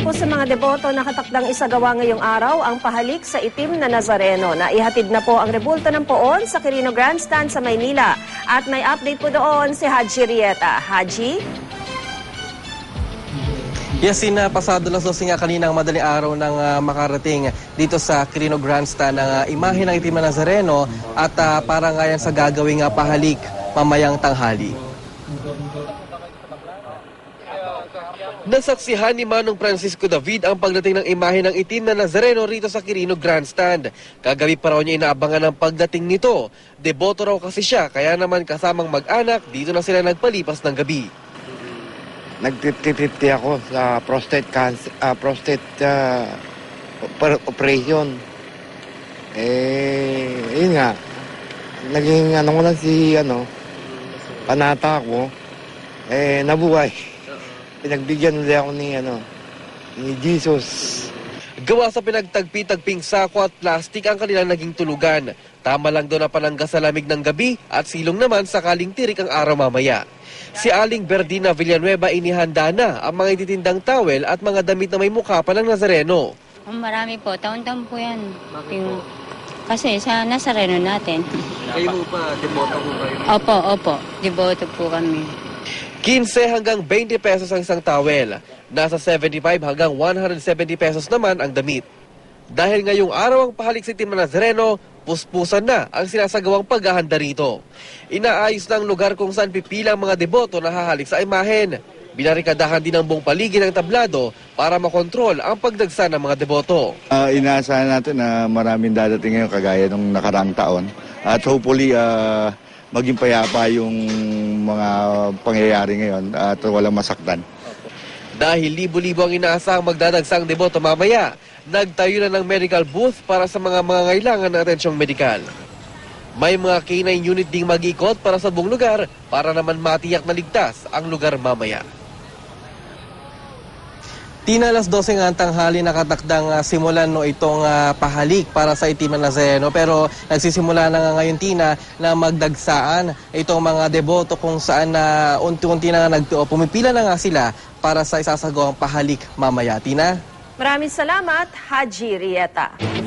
Po sa mga deboto, nakatakdang isagawa ngayong araw ang pahalik sa itim na Nazareno na ihatid na po ang rebulto ng poon sa Quirino Grandstand sa Maynila. At may update po doon si Haji Rieta. Haji? Yes, sina pasado las 12 nga kaninang madaling araw nang ah, makarating dito sa Quirino Grandstand ang ah, imahe ng itim na Nazareno at ah, para nga sa gagawing ah, pahalik mamayang tanghali. Nasaksihan ni Manong Francisco David ang pagdating ng imahe ng itim na Nazareno rito sa Quirino Grandstand. Kagabi pa raw niya inaabangan ang pagdating nito. Deboto raw kasi siya, kaya naman kasamang mag-anak, dito na sila nagpalipas ng gabi. nag-50-50 ako sa prostate cancer, ah, prostate oper- operation. Eh, yun nga. Naging ano ko lang si, ano, panata ko. Eh, nabuhay. Pinagbigyan ulit ako ni, ano, ni Jesus. Gawa sa pinagtagpi-tagping sako at plastik ang kanilang naging tulugan. Tama lang doon na panangga sa lamig ng gabi at silong naman sakaling tirik ang araw mamaya. Si Aling Berdina Villanueva inihanda na ang mga ititindang towel at mga damit na may mukha pa ng Nazareno. Oh, marami po. Taon-taon po yan. Yung, kasi sa Nazareno natin. Kayo mo pa, demoto mo kayo. Opo, opo. Deboto po kami. 15 hanggang 20 pesos ang isang towel. Nasa 75 hanggang 170 pesos naman ang damit. Dahil ngayong araw ang pahalik sa Team Nazareno, puspusan na ang sinasagawang paghahanda rito. Inaayos na ang lugar kung saan pipila ang mga deboto na hahalik sa imahen. Binarikadahan din ang buong paligid ng tablado para makontrol ang pagdagsa ng mga deboto. Ah, inaasahan natin na maraming dadating ngayon kagaya nung nakaraang taon. At hopefully, ah, maging payapa yung mga pangyayari ngayon at walang masaktan. Dahil libo-libo ang inaasahang magdadagsang deboto mamaya, nagtayo na ng medical booth para sa mga mga ngailangan ng atensyong medikal. May mga K-9 unit ding mag-ikot para sa buong lugar para naman matiyak na ligtas ang lugar mamaya. Tina, alas 12 nga ang tanghali nakatakdang ah, simulan no itong ah, pahalik para sa itim na Nazareno. Pero nagsisimula na nga ngayon, Tina, na magdagsaan itong mga deboto kung saan na unti-unti na nga nag, o, pumipila na nga sila para sa isasagawang pahalik mamaya. Tina? Maraming salamat, Haji Rieta.